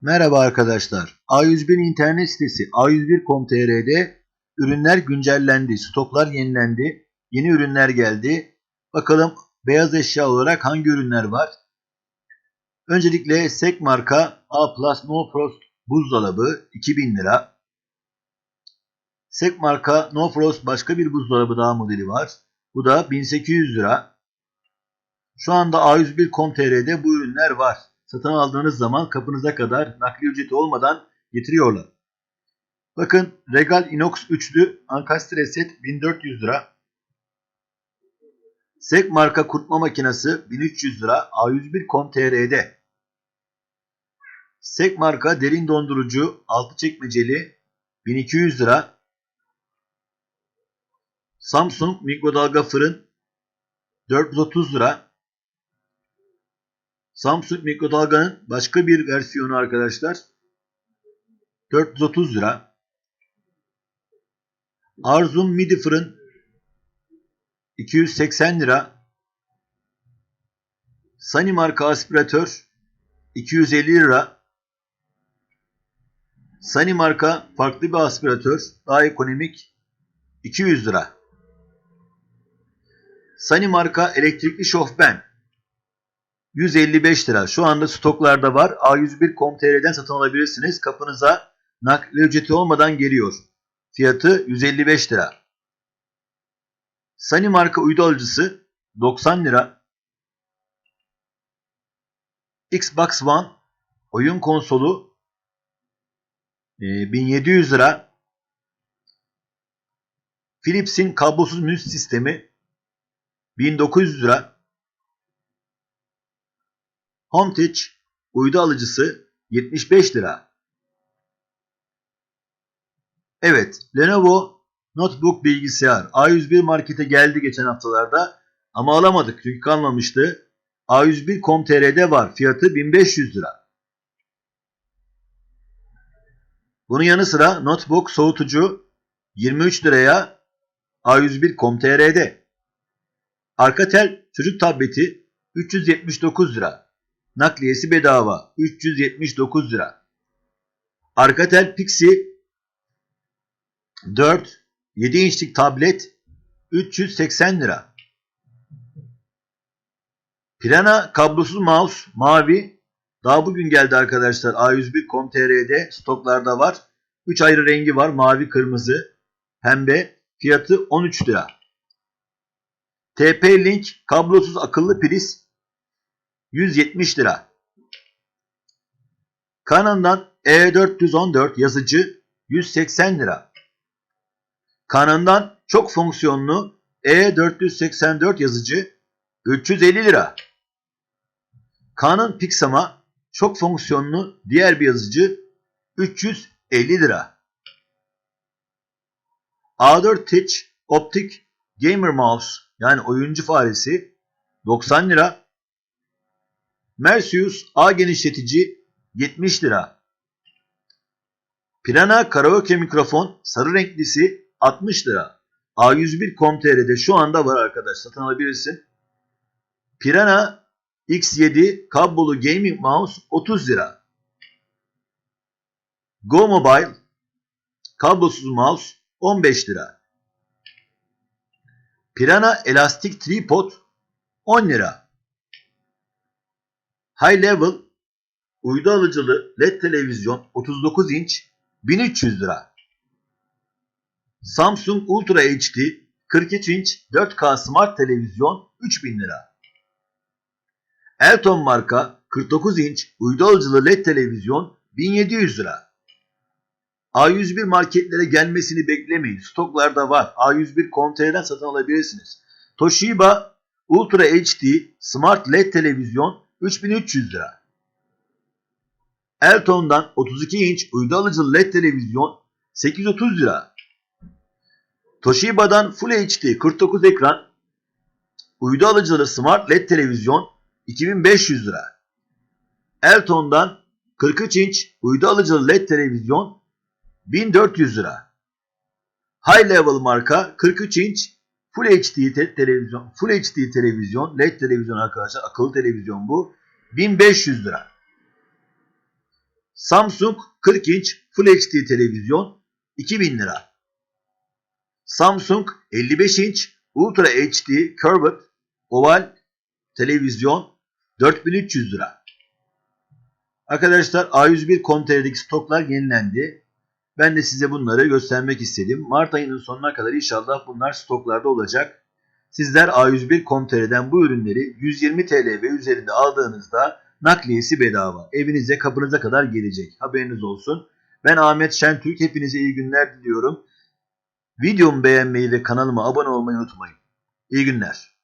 Merhaba arkadaşlar. A101 internet sitesi a101.com.tr'de ürünler güncellendi, stoklar yenilendi, yeni ürünler geldi. Bakalım beyaz eşya olarak hangi ürünler var? Öncelikle Sek marka A Plus No Frost buzdolabı 2000 lira. Sek marka No Frost başka bir buzdolabı daha modeli var. Bu da 1800 lira. Şu anda A101.com.tr'de bu ürünler var. Satın aldığınız zaman kapınıza kadar nakli ücreti olmadan getiriyorlar. Bakın Regal Inox üçlü ankastre set 1400 lira. Sek marka kurutma makinesi 1300 lira A101.com.tr'de. Sek marka derin dondurucu altı çekmeceli 1200 lira. Samsung mikrodalga fırın 430 lira. Samsung mikrodalganın başka bir versiyonu arkadaşlar. 430 lira. Arzum midi fırın 280 lira. Sunny marka aspiratör 250 lira. Sunny marka farklı bir aspiratör daha ekonomik 200 lira. Sunny marka elektrikli şofben 155 lira. Şu anda stoklarda var. A101.com.tr'den satın alabilirsiniz. Kapınıza nakli ücreti olmadan geliyor. Fiyatı 155 lira. Sunny marka uydu alıcısı 90 lira. Xbox One oyun konsolu e, 1700 lira. Philips'in kablosuz müzik sistemi 1900 lira. HomeTech uydu alıcısı 75 lira. Evet, Lenovo Notebook bilgisayar A101 markete geldi geçen haftalarda ama alamadık çünkü kalmamıştı. A101.com.tr'de var. Fiyatı 1500 lira. Bunun yanı sıra notebook soğutucu 23 liraya A101.com.tr'de. Arkatel çocuk tableti 379 lira. Nakliyesi bedava 379 lira. Arkatel Pixie 4 7 inçlik tablet 380 lira. Pirana kablosuz mouse mavi daha bugün geldi arkadaşlar A101.com.tr'de stoklarda var. 3 ayrı rengi var mavi kırmızı pembe fiyatı 13 lira. TP-Link kablosuz akıllı priz 170 lira. Canon'dan E414 yazıcı 180 lira. Canon'dan çok fonksiyonlu E484 yazıcı 350 lira. Canon Pixama çok fonksiyonlu diğer bir yazıcı 350 lira. A4 Touch optik gamer mouse yani oyuncu faresi 90 lira. Mercius A genişletici 70 lira. Pirana karaoke mikrofon sarı renklisi 60 lira. A101.com.tr'de şu anda var arkadaş satın alabilirsin. Pirana X7 kablolu gaming mouse 30 lira. Go Mobile kablosuz mouse 15 lira. Pirana elastik tripod 10 lira. High Level uydu alıcılı LED televizyon 39 inç 1300 lira. Samsung Ultra HD 43 inç 4K Smart televizyon 3000 lira. Elton marka 49 inç uydu alıcılı LED televizyon 1700 lira. A101 marketlere gelmesini beklemeyin. Stoklarda var. A101.com.tr'den satın alabilirsiniz. Toshiba Ultra HD Smart LED televizyon 3300 lira. Elton'dan 32 inç uydu alıcılı LED televizyon 830 lira. Toshiba'dan Full HD 49 ekran uydu alıcılı Smart LED televizyon 2500 lira. Elton'dan 43 inç uydu alıcılı LED televizyon 1400 lira. High Level marka 43 inç Full HD te- televizyon, Full HD televizyon, LED televizyon arkadaşlar, akıllı televizyon bu. 1500 lira. Samsung 40 inç Full HD televizyon 2000 lira. Samsung 55 inç Ultra HD Curved Oval televizyon 4300 lira. Arkadaşlar A101.com.tr'deki stoklar yenilendi. Ben de size bunları göstermek istedim. Mart ayının sonuna kadar inşallah bunlar stoklarda olacak. Sizler A101.com.tr'den bu ürünleri 120 TL ve üzerinde aldığınızda nakliyesi bedava. Evinize kapınıza kadar gelecek. Haberiniz olsun. Ben Ahmet Şentürk. Hepinize iyi günler diliyorum. Videomu beğenmeyi ve kanalıma abone olmayı unutmayın. İyi günler.